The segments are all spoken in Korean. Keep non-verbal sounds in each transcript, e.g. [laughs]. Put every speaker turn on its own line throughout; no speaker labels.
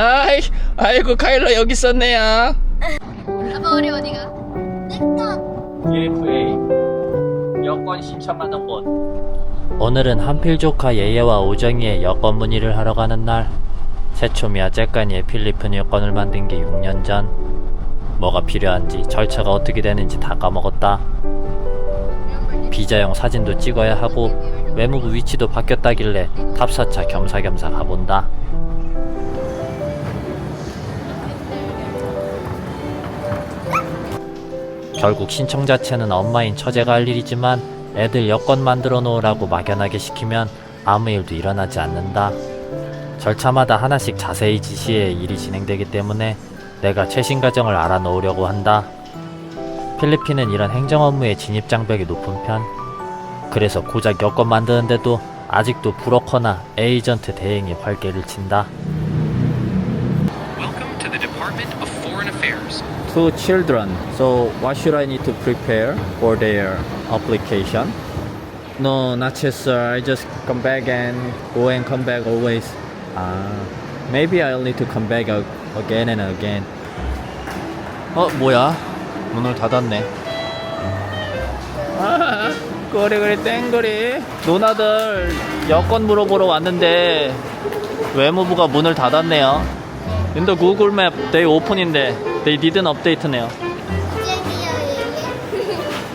아이, 아이고 카일러 여기 있었네요.
아빠 우리 어디가?
UFA 여권 신청하는 곳. 오늘은 한필 조카 예예와 오정이의 여권 문의를 하러 가는 날. 새초미와 째까니의 필리핀 여권을 만든 게 6년 전. 뭐가 필요한지 절차가 어떻게 되는지 다 까먹었다. 비자용 사진도 찍어야 하고 외무부 위치도 바뀌었다길래 탑사차 겸사겸사 가본다. 결국 신청 자체는 엄마인 처제가 할 일이지만 애들 여권 만들어 놓으라고 막연하게 시키면 아무 일도 일어나지 않는다. 절차마다 하나씩 자세히 지시해 일이 진행되기 때문에 내가 최신 과정을 알아놓으려고 한다. 필리핀은 이런 행정 업무의 진입 장벽이 높은 편. 그래서 고작 여권 만드는데도 아직도 브로커나 에이전트 대행이 활개를 친다.
Welcome to the Department of Affairs.
two children. So what should I need to prepare for their application? No, not yet, sir. I just come back and go and come back always. Ah, maybe I'll need to come back again and again. 어, 뭐야? 문을 닫았네. 아, 꼬리꼬리 땡거리. 누나들 여권 물어보러 왔는데 외무부가 문을 닫았네요. In the Google Map, they open인데 they didn't update네요.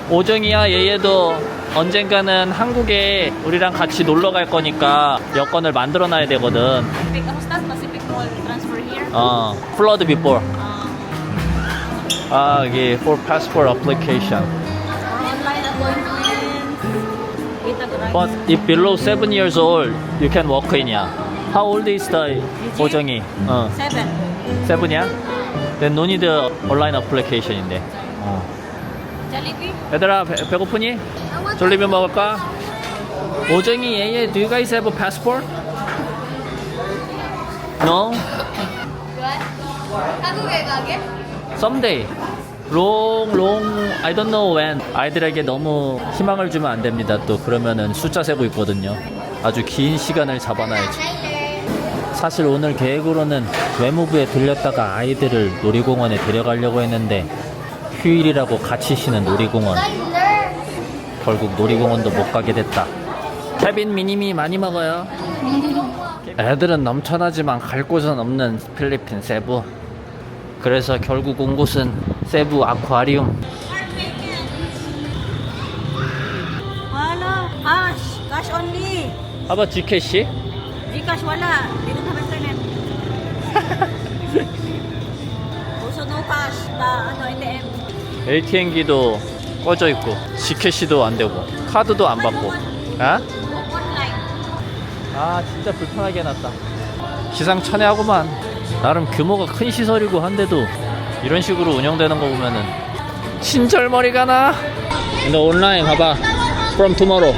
오정이야 얘얘도 언젠가는 한국에 우리랑 같이 놀러 갈 거니까 여권을 만들어 놔야 되거든. 어, flood before.
Uh,
아, 여기 for passport application. But if below 7 years old, you can walk in이야. How old is the 오정이? 어,
Seven.
7이야? Then no need online application인데. 어.
Jollibee?
얘들아 배, 배고프니? 졸리면 먹을까? 오정이 얘얘 do you guys have a passport? No?
한국에 가게?
Someday long long I don't know when 아이들에게 너무 희망을 주면 안 됩니다 또 그러면은 숫자 세고 있거든요 아주 긴 시간을 잡아놔야지 사실 오늘 계획으로는 외무부에 들렸다가 아이들을 놀이공원에 데려가려고 했는데 휴일이라고 같이 쉬는 놀이공원 결국 놀이공원도 못 가게 됐다. 케빈 미님이 많이 먹어요. 애들은 넘쳐나지만 갈 곳은 없는 필리핀 세부. 그래서 결국 온 곳은 세부 아쿠아리움. 아바 GKC?
Gcash wala. Dito na internet. Also no cash. Na ano, ATM.
ATM기도 꺼져 있고 GKC도 안 되고 카드도 안 받고. 아? 아 진짜 불편하게 해놨다 기상천외하구만 나름 규모가 큰 시설이고 한데도 이런 식으로 운영되는 거 보면은 친절머리가 나 근데 온라인 봐봐 From tomorrow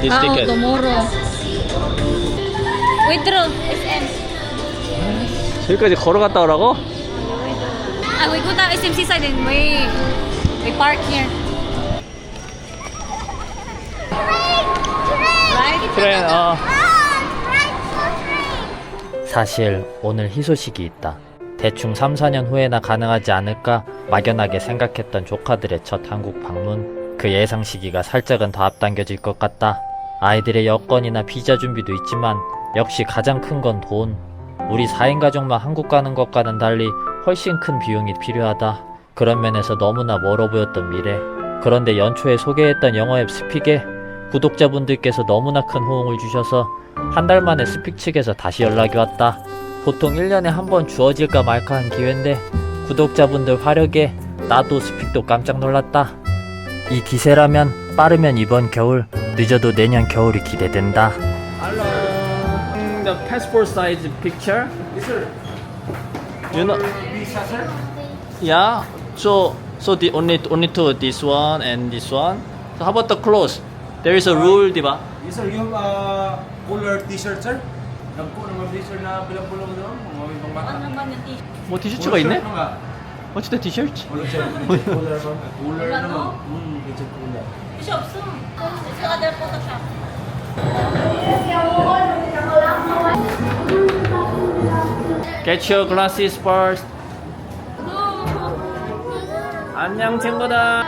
This
Ah,
ticket
tomorrow. Withdraw. SM.
여기까지 걸어갔다 오라고?
Ah, we go to SMC side and we we park here. Right?
그래 어 사실 오늘 희소식이 있다 대충 3, 4년 후에나 가능하지 않을까 막연하게 생각했던 조카들의 첫 한국 방문 그 예상 시기가 살짝은 더 앞당겨질 것 같다 아이들의 여권이나 비자 준비도 있지만 역시 가장 큰 건 돈 우리 4인 가족만 한국 가는 것과는 달리 훨씬 큰 비용이 필요하다 그런 면에서 너무나 멀어 보였던 미래 그런데 연초에 소개했던 영어 앱 스픽에 구독자분들께서 너무나 큰 호응을 주셔서 한 달 만에 스픽 측에서 다시 연락이 왔다. 보통 1년에 한 번 주어질까 말까 한 기회인데 구독자분들 화력에 나도 스픽도 깜짝 놀랐다. 이 기세라면 빠르면 이번 겨울, 늦어도 내년 겨울이 기대된다. The passport size picture?
Yes, sir.
You know?
Visa, sir?
Yeah. So so the only only two this one and this one. So how about the clothes? There is a rule, di ba?
Yes, sir. Yung uh, cooler t-shirt, sir. Nagpo naman t-shirt na bilang-bulong doon. Mga ibang bata.
Ano naman yung t-shirt?
뭐 티셔츠가 있네? What's the t-shirt?
Wala, sir. Cooler naman. Hmm, t-shirt cooler.
Kasi 없어. Sa other Photoshop.
Get your glasses first. 안녕 친구들. [laughs]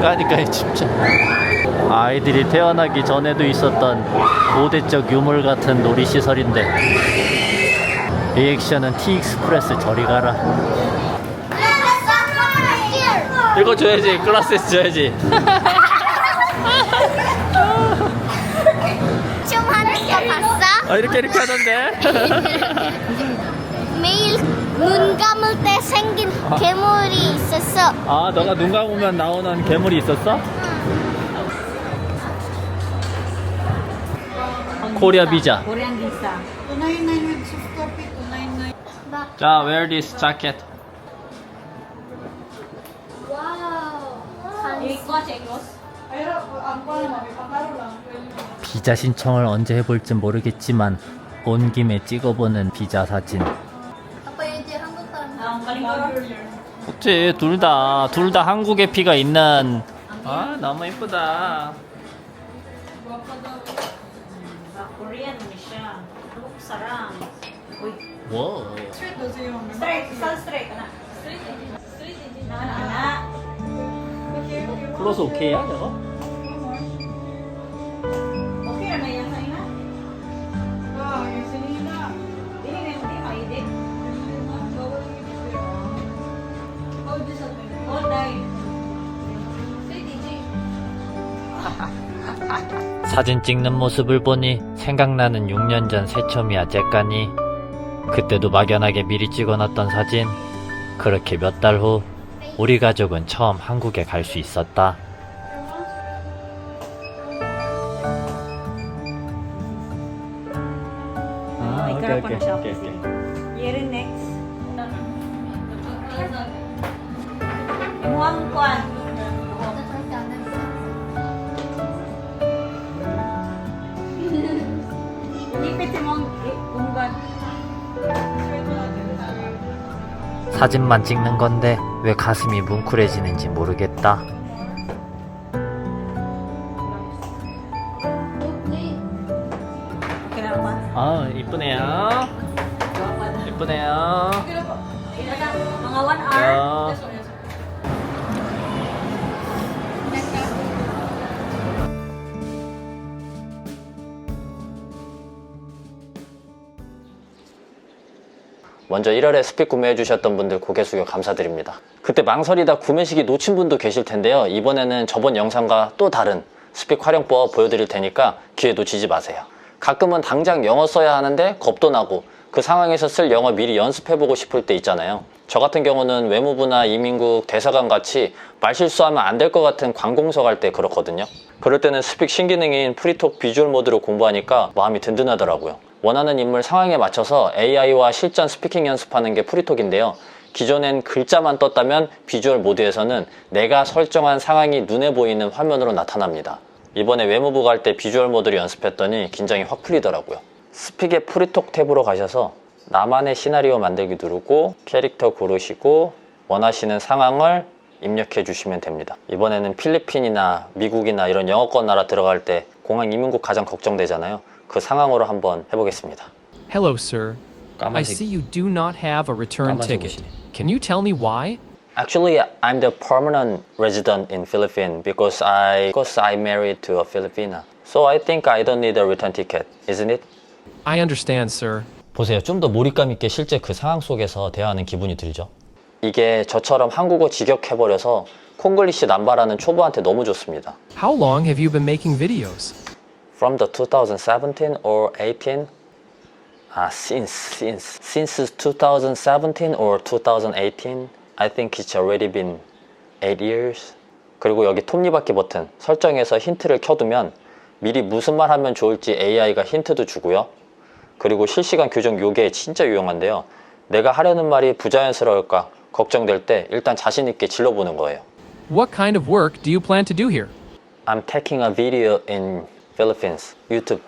그러니까 진짜 아이들이 태어나기 전에도 있었던 고대적 유물 같은 놀이시설인데 리액션은 티익스프레스 저리 가라 이거 줘야지 클라스에서 줘야지
좀 하는 거 봤어?
아 이렇게 이렇게 하던데 [laughs]
매일 눈 감을 때 생긴 괴물이 있었어.
아 너가 눈 감으면 나오는 괴물이 있었어? 코리아 비자
Korean visa.
자 wear this jacket? 비자 신청을 언제 해볼지 모르겠지만 온 김에 찍어보는 비자 사진.
아빠 이제 한국 사람.
그치 둘 다 둘 다 한국의 피가 있는. 아 너무 이쁘다
sarang. Uy,
와?
Straight. Straight. Na, na, na.
플러스 오케이야
sa ina? Dili na yung di maidit. All day.
사진 찍는 모습을 보니 생각나는 6년 전 새첨이야 째까니 그때도 막연하게 미리 찍어놨던 사진 그렇게 몇 달 후 우리 가족은 처음 한국에 갈 수 있었다 아,
May karapan siya. Year next. Imuang kwan. Lipit
사진만 찍는 건데 왜 가슴이 뭉클해지는지 모르겠다? 아 이쁘네요 이쁘네요
Mga one hour.
먼저 1월에 스픽 구매해 주셨던 분들 고개 숙여 감사드립니다. 그때 망설이다 구매 시기 놓친 분도 계실 텐데요. 이번에는 저번 영상과 또 다른 스픽 활용법 보여드릴 테니까 기회 놓치지 마세요. 가끔은 당장 영어 써야 하는데 겁도 나고 그 상황에서 쓸 영어 미리 연습해보고 싶을 때 있잖아요. 저 같은 경우는 외무부나 이민국, 대사관 같이 말실수하면 안 될 것 같은 관공서 갈 때 그렇거든요. 그럴 때는 스픽 신기능인 프리톡 비주얼 모드로 공부하니까 마음이 든든하더라고요. 원하는 인물 상황에 맞춰서 AI와 실전 스피킹 연습하는 게 프리톡인데요. 기존엔 글자만 떴다면 비주얼 모드에서는 내가 설정한 상황이 눈에 보이는 화면으로 나타납니다. 이번에 외무부 갈 때 비주얼 모드를 연습했더니 긴장이 확 풀리더라고요. 스픽의 프리톡 탭으로 가셔서 나만의 시나리오 만들기 누르고 캐릭터 고르시고 원하시는 상황을 입력해 주시면 됩니다. 이번에는 필리핀이나 미국이나 이런 영어권 나라 들어갈 때 공항 이민국 가장 걱정되잖아요. 그 상황으로 한번 해보겠습니다.
Hello, sir. I see you do not have a return
까만색
ticket. Can you tell me why?
Actually, I'm the permanent resident in Philippines because I because I married to a Filipina. So I think I don't need a return ticket, isn't it?
I understand, sir.
보세요. 좀 더 몰입감 있게 실제 그 상황 속에서 대화하는 기분이 들죠. 이게 저처럼 한국어 직역해버려서 콩글리시 남발하는 초보한테 너무 좋습니다.
How long have you been making videos?
From the 2017 or 18? Ah, since since since 2017 or 2018, I think it's already been 8 years. 그리고 여기 톱니바퀴 버튼 설정해서 힌트를 켜두면 미리 무슨 말 하면 좋을지 AI가 힌트도 주고요. 그리고 실시간 교정 요게 진짜 유용한데요. 내가 하려는 말이 부자연스러울까 걱정될 때 일단 자신 있게 질러보는 거예요.
What kind of work do you plan to do here?
I'm taking a video in Philippines, YouTube.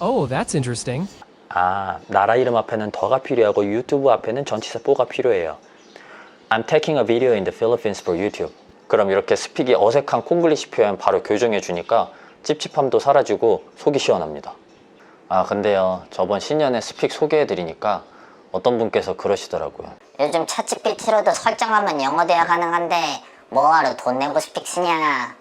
Oh, that's interesting.
아, 나라 이름 앞에는 더가 필요하고 유튜브 앞에는 전치사 뽀가 필요해요. I'm taking a video in the Philippines for YouTube. 그럼 이렇게 스픽이 어색한 콩글리시 표현 바로 교정해 주니까 찝찝함도 사라지고 속이 시원합니다. 아 근데요 저번 신년에 스픽 소개해 드리니까 어떤 분께서 그러시더라고요.
요즘 챗GPT로도 설정하면 영어 대화 가능한데 뭐하러 돈 내고 스픽 쓰냐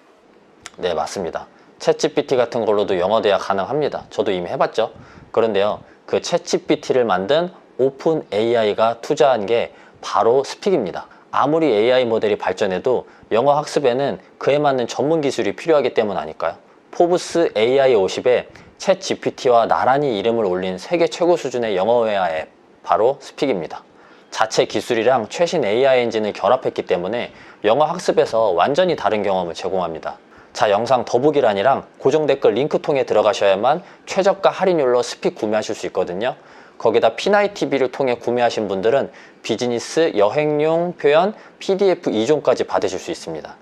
네, 맞습니다. 챗GPT 같은 걸로도 영어 대화 가능합니다. 저도 이미 해봤죠. 그런데요, 그 챗GPT를 만든 오픈 AI가 투자한 게 바로 스픽입니다. 아무리 AI 모델이 발전해도 영어 학습에는 그에 맞는 전문 기술이 필요하기 때문 아닐까요? 포브스 AI 50에 챗GPT와 나란히 이름을 올린 세계 최고 수준의 영어 회화 앱, 바로 스픽입니다. 자체 기술이랑 최신 AI 엔진을 결합했기 때문에 영어 학습에서 완전히 다른 경험을 제공합니다. 자, 영상 더보기란이랑 고정 댓글 링크 통해 들어가셔야만 최저가 할인율로 스픽 구매하실 수 있거든요. 거기다 피나이 TV를 통해 구매하신 분들은 비즈니스, 여행용 표현, PDF 2종까지 받으실 수 있습니다.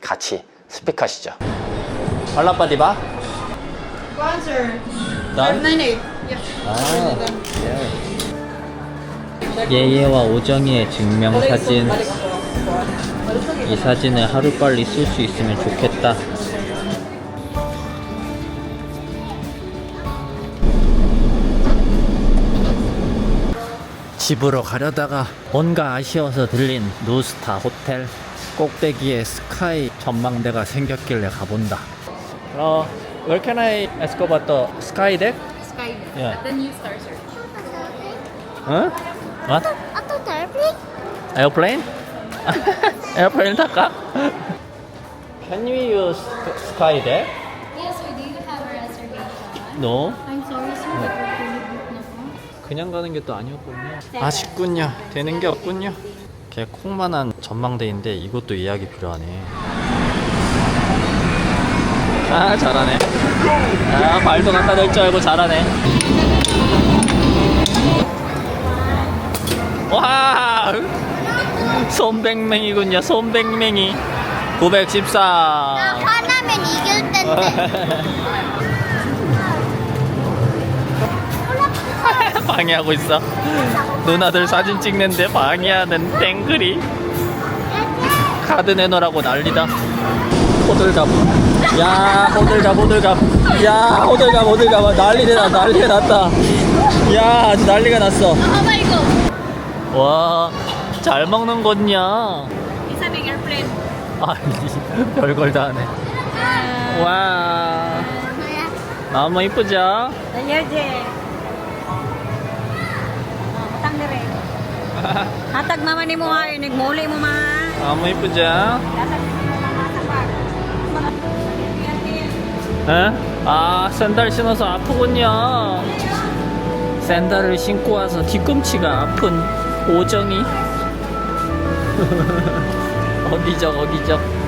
같이 스픽하시죠. 알라빠디바?
Sponsor.
난?
Nine
아, 예예와 오정이의 증명사진. 이 사진을 하루빨리 쓸 수 있으면 좋겠다. 집으로 가려다가 뭔가 아쉬워서 들린 노스타 호텔 꼭대기에 스카이 전망대가 생겼길래 가본다. 어, where can I ask about the sky deck?
Sky.
Yeah.
The new star, sir.
어? What?
Ato airplane?
Airplane? Airplane 탈까? Can we use sky deck?
Yes, we do have a reservation.
No.
I'm sorry, sir, but we're fully booked na po.
그냥 가는 게 또 아니었군요. 아쉽군요. 되는 게 없군요. 걔 콩만한 전망대인데 이것도 예약이 필요하네. 아 잘하네. 아 말도 갖다 댈 줄 알고 잘하네. 와 손백맹이군요. 손백맹이 914.
화나면 이길. [laughs]
방해하고 있어. 누나들 사진 찍는데 방해하는 땡글이. 카드 내놓으라고 난리다. 호들갑. 야, 호들갑, 호들갑. 야, 호들갑, 호들갑. 난리다, 난리가 났다. 야, 아주 난리가 났어.
Go?
와, 잘 먹는 거냐?
Big airplane.
아니, 별걸 다 하네. 와, 너무 이쁘죠?
Oh, matang dire. Hatag naman ni mo ha, nagmuli mo ma.
너무 이쁘죠?
Mo mga?
아 샌들 신어서 아프군요 샌들을 신고 와서 뒤꿈치가 아픈 오정이 [laughs] 어기적 어기적